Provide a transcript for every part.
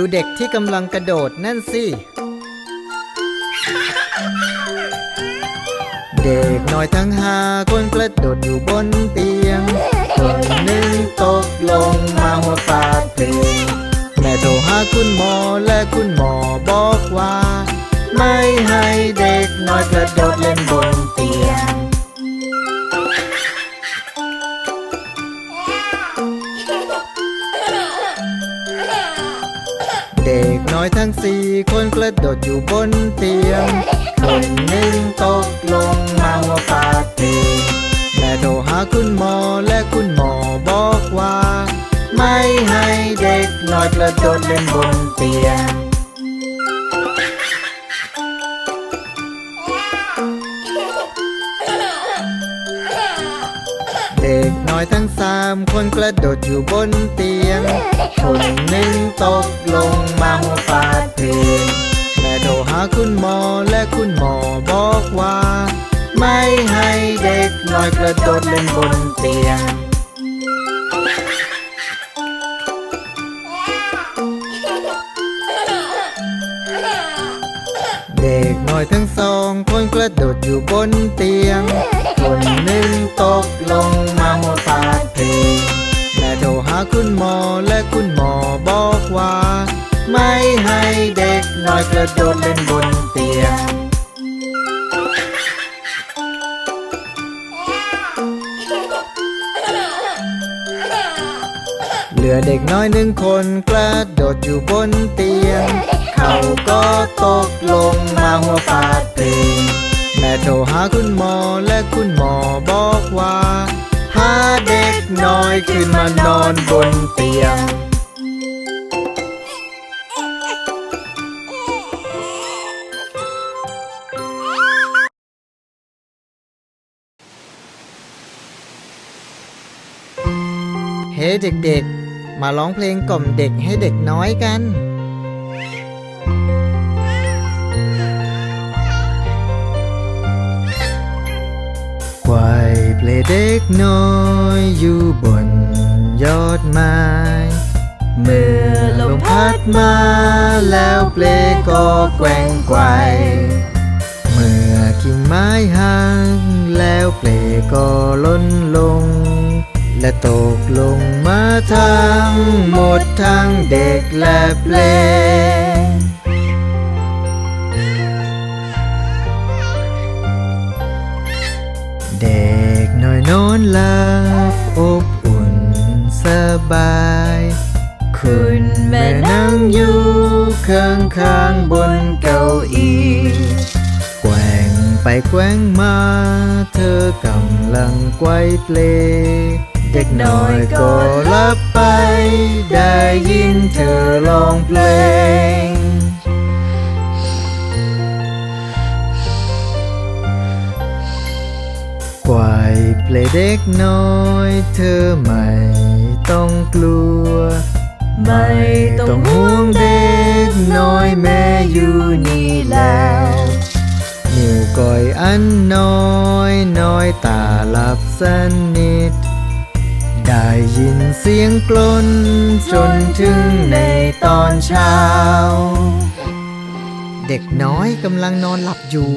ดูเด็กที่กำลังกระโดดนั่นสิ เด็กน้อยทั้งห้าคนกระโดดอยู่บนเตียง คนหนึ่งตกลงมาหัวฟาดเพลงแม่โทรหาคุณหมอและคุณหมอบอกว่า ไม่ให้เด็กน้อยกระโดดเล่น อยทั้งสี่คนกระโดดอยู่บนเตียง คนหนึ่งตกลงมาว่าปาดเตียงแม่โทรหาคุณหมอและคุณหมอบอกว่า ไม่ให้เด็กน้อยกระโดดเล่นบนเตียงามคนกระโดดอยู่บนเตียง คนหนึ่งตกลงมาหัวฟาดเพลงแม่โทรหาคุณหมอและคุณหมอบอกว่า ไม่ให้เด็กน้อยกระโดดเล่นบนเตียงเด็กน้อยทั้งสองคนกระโดดอยู่บนเตียง คนหนึ่งตกลงมาหัวฟาด เพลงแม่โทรหาคุณหมอและคุณหมอบอกว่า ไม่ให้เด็กน้อยกระโดดเล่นบนเตียง เหลือเด็กน้อยหนึ่งคนกระโดดอยู่บนเตียง เขาก็ตกลงมาหัวฟาดเพลงแม่โทรหาคุณหมอและคุณหมอบอกว่า เด็กน้อยขึ้นมานอนบนเตียง เฮ้เด็กๆ มาร้องเพลงกล่อมเด็กให้เด็กน้อยกัน เพลเด็กน้อยอยู่บนยอดไม้ เมื่อลมพัดมาแล้วเปลก็แกว่งไกวเมื่อกิ่งไม้ห่างแล้วเปลก็ล้นลง และตกลงมาทั้งหมดทั้งเด็กและเปล อนหลับอบอุ่นสบาย คุณแม่นั่งอยู่ข้างข้างบนเก้าอี้แกว่งไปแกว่งมา เธอกำลังไกวเปลเด็กน้อยก็ลับไป ได้ยินเธอร้องเพลง เด็กน้อยเธอไม่ต้องกลัว ไม่ต้องห่วงเด็กน้อยแม่อยู่นี่แล้วนิ้วก้อยอันน้อยน้อยตาหลับสนิท ได้ยินเสียงกลนจนถึงในตอนเช้า เด็กน้อยกำลังนอนหลับอยู่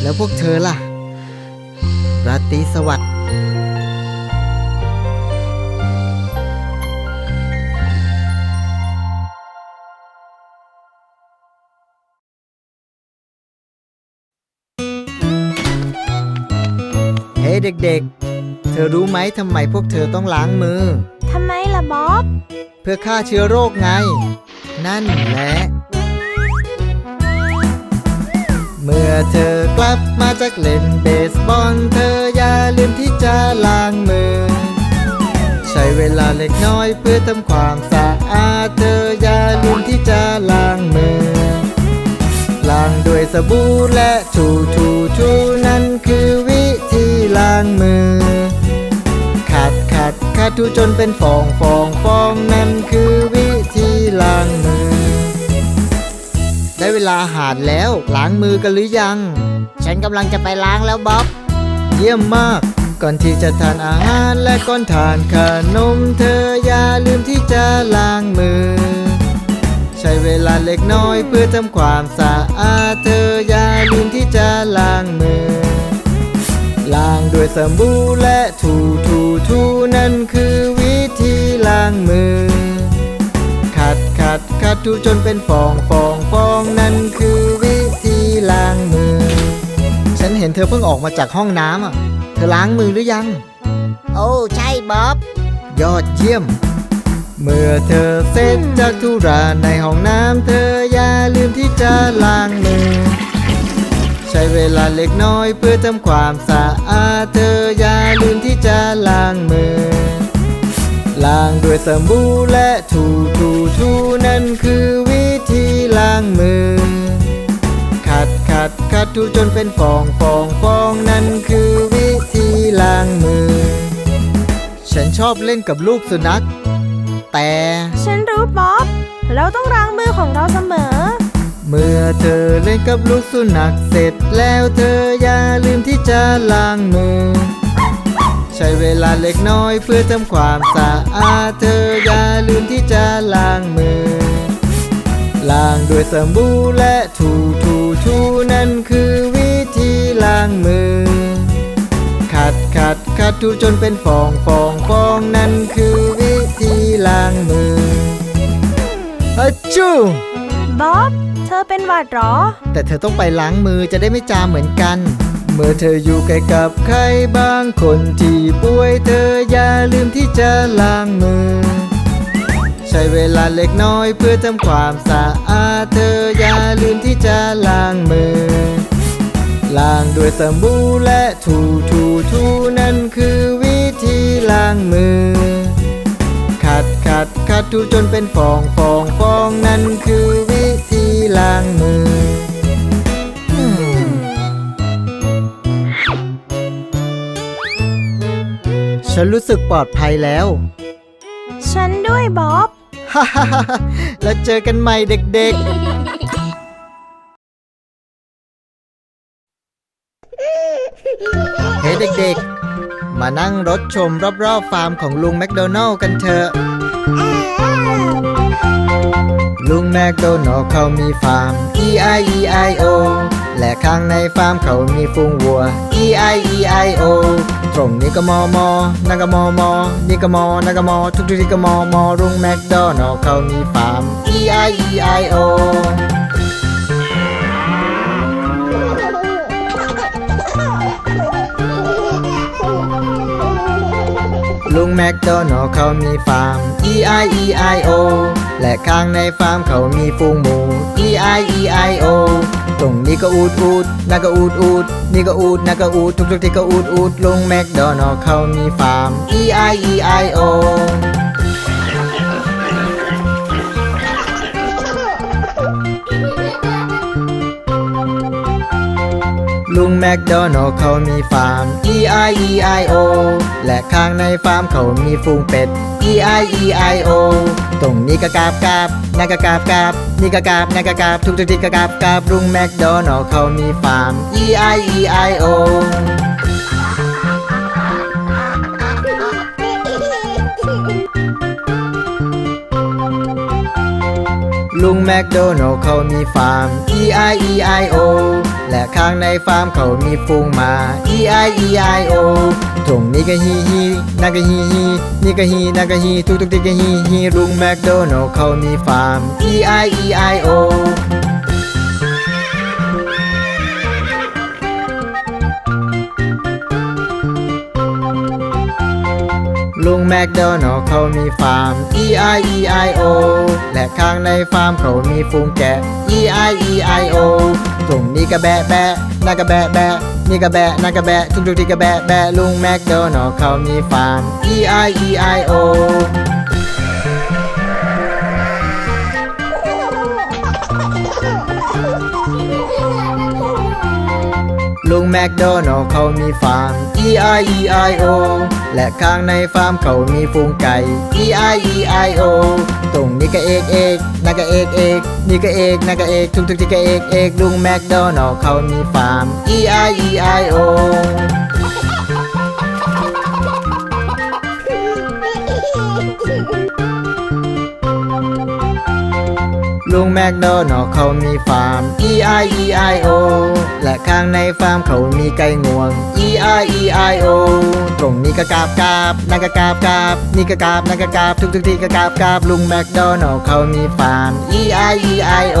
แล้วพวกเธอล่ะ ราตรีสวัสดิ์เฮ้เด็กๆ เธอรู้ไหมทำไมพวกเธอต้องล้างมือ ทำไมล่ะบ๊อบ เพื่อฆ่าเชื้อโรคไง นั่นแหละ เมื่อเธอกลับมาจากเล่นเบสบอลเธออย่าลืมที่จะล้างมือ ใช้เวลาเล็กน้อยเพื่อทำความสะอาดเธออย่าลืมที่จะล้างมือ ล้างด้วยสบู่และถูถูถูนั่นคือวิธีล้างมือ ขัดขัดขัดถูจนเป็นฟองฟองฟองนั่นคือวิธีล้างมือ เวลาอาหารแล้ว ล้างมือกันหรือยัง ฉันกำลังจะไปล้างแล้วบ๊อบ เยี่ยมมาก ก่อนที่จะทานอาหารและก่อนทานขนมเธออย่าลืมที่จะล้างมือ ใช้เวลาเล็กน้อยเพื่อทำความสะอาดเธออย่าลืมที่จะล้างมือ ล้างด้วยสบู่และถูถูถูนั่นคือวิธีล้างมือ ขัดขัดขัดถูจนเป็นฟองฟองฟอง นั่นคือวิธีล้างมือ ฉันเห็นเธอเพิ่งออกมาจากห้องน้ำอะ เธอล้างมือหรือยัง โอ้ใช่บ๊อบ ยอดเยี่ยม เมื่อเธอเสร็จจากธุระในห้องน้ำเธออย่าลืมที่จะล้างมือ ใช้เวลาเล็กน้อยเพื่อทำความสะอาดเธออย่าลืมที่จะล้างมือล้างด้วยสบู่และถูถูถูนั่นคือวิธี ล้างมือ ขัดขัดขัดถูจนเป็นฟองฟองฟองนั่นคือวิธีล้างมือ ฉันชอบเล่นกับลูกสุนัข แต่ ฉันรู้บ๊อบเราต้องล้างมือของเราเสมอ เมื่อเธอเล่นกับลูกสุนัขเสร็จแล้วเธออย่าลืมที่จะล้างมือ ใช้เวลาเล็กน้อยเพื่อทำความสะอาดเธออย่าลืมที่จะล้างมือ ล้างด้วยสบู่และถูถูถูนั่นคือวิธีล้างมือ ขัดขัดขัดถูจนเป็นฟองฟองฟองนั่นคือวิธีล้างมืออะจูบ๊อบเธอเป็นหวัดเหรอ แต่เธอต้องไปล้างมือจะได้ไม่จามเหมือนกัน เมื่อเธออยู่ใกล้กับใครบางคนที่ป่วยเธออย่าลืมที่จะล้างมือใช้เวลาเล็กน้อยเพื่อทำความสะอาดเธออย่าลืมที่จะล้างมือ ล้างด้วยสบู่และถูถูถูนั่นคือวิธีล้างมือ ขัดขัดขัดถูจนเป็นฟองฟองฟองนั่นคือวิธีล้างมือฉันรู้สึกปลอดภัยแล้ว ฉันด้วยบ๊อบ แล้วเจอกันใหม่เด็กๆเฮ้เด็กๆ มานั่งรถชมรอบๆฟาร์มของลุงแมคโดนัลล์กันเถอะ ลุงแมคโดนัลล์เขามีฟาร์ม E I E I O และข้างในฟาร์มเขามีฟูงวัว E I E I O ตรงนี้ก็มอมอนั่นก็มอมอนี่ก็มอนั่นก็มอทุกที่ก็มอมอลุงแมคโดนัลเขามีฟาร์ม E I E I O ลุงแมคโดนัลเขามีฟาร์ม E I E I O และข้างในฟาร์มเขามีฟูงหมู E I E I O ตรงนี้ก็อูดอูดนั่นก็อูดอูดนี่ก็อูดนั่นก็อูดทุกทุกที่ก็อูดอูดลุงแมคโดนัลล์เขามีฟาร์ม E I E I O ลุงแมคโดนัลล์เขามีฟาร์ม E I E I O และข้างในฟาร์มเขามีฟูงเป็ด E I E I O ตรงนี้ก็กาบกาบนั่นก็กาบกาบ นี่กะกาบนั่กะกาบทุกทุกที่กะกาบกาบรุงแมคโดนัลเขามีฟาร์ม E I E I O แมคโดนัลล์เขามีฟาร์ม E I E I O และข้างในฟาร์มเขามีฟูงมา E I E I O ตรงนี้ก็ฮีฮีนั่นก็ฮีฮีนี่ก็ฮีนั่นก็ฮีทุกทุกที่ก็ฮีฮีลุงแมคโดนัลล์เขามีฟาร์ม E I E I O แมคโดนัลล์เขามีฟาร์ม E I E I O และข้างในฟาร์มเขามีฟูงแกะ E I E I O ตรงนี้ก็แบะแบะนั่นก็แบะแบะนี่ก็แบะนั่นก็แบะทุกทุกที่ก็แบะแบะลุงแมคโดนัลล์เขามีฟาร์ม E I E I O ลุงแมคโดนัลล์เขามีฟาร์ม E I E I O และข้างในฟาร์มเขามีฟูงไก่ E I E I O ตรงนี้ก็เอกเอกนั่นก็เอกเอกนี่ก็เอกนั่นก็เอกทุกทุกที่ก็เอกเอกลุงแมคโดนัลเขามีฟาร์ม E I E I O ลุงแมคโดนัลเขามีฟาร์ม E I E I O และข้างในฟาร์มเขามีไก่งวง E I E I O ตรงนี้ก็กาบกาบนั่นก็กาบกาบนี่ก็กาบนั่นก็กาบทุกทุกที่ก็กาบกาบลุงแมคโดนัลเขามีฟาร์ม E I E I O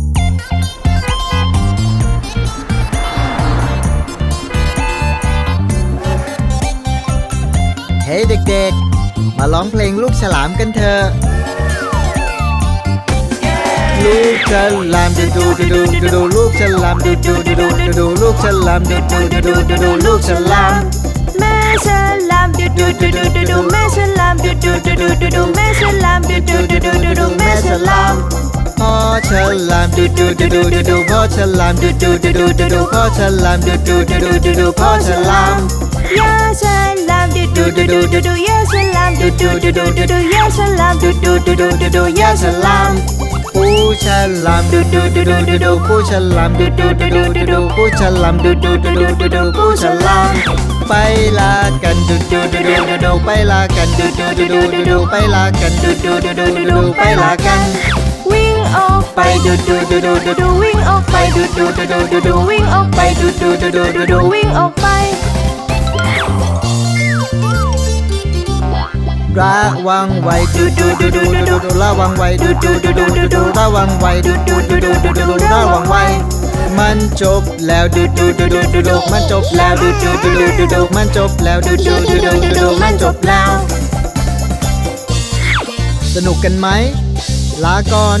เฮ้ยเด็กๆ มาร้องเพลงลูกฉลามกันเถอะ ลูกฉลามดูดูดูดูดูดูลูกฉลามดูดูดูดูดูดูลูกฉลามดูดูดูดูดูดูลูกฉลามแม่ฉลามดูดูดูดูดูดูแม่ฉลามดูดูดูดูดูดูแม่ฉลามดูดูดูดูดูดูแม่ฉลามพ่อฉลามดูดูดูดูดูดูพ่อฉลามดูดูดูดูดูดูพ่อฉลามดูดูดูดูดูดูพ่อฉลามย่าฉ ลามดูดูดูดูดูดูยาฉลามดูดูดูดูดูดูยาฉลามดูดูดูดูดูดูยาฉลามปูฉลามดูดูดูดูดูดูปูฉลามดูดูดูดูดูดูปูฉลามดูดูดูดูดูดูปูฉลามไปลากันดูดูดูดูดูดูไปลากันดูดูดูดูดูดูไปลากันดูดูดูดูดูดูไปลากันวิ่งออกไปดูดูดูดูดูดูวิ่งออกไปดูดูดูดูดูดูวิ่งออกไปดูดูดูดูดูดูวิ่งออกไป ระวังไว้ดูดูดูดูดูดูดูระวังไว้ดูดูดูดูดูดูระวังไว้ดูดูดูดูดูดูระวังไว้ มันจบแล้วดูดูดูดูดูดูมันจบแล้วดูดูดูดูดูดูมันจบแล้วดูดูดูดูดูดูมันจบแล้ว สนุกกันไหมลาก่อน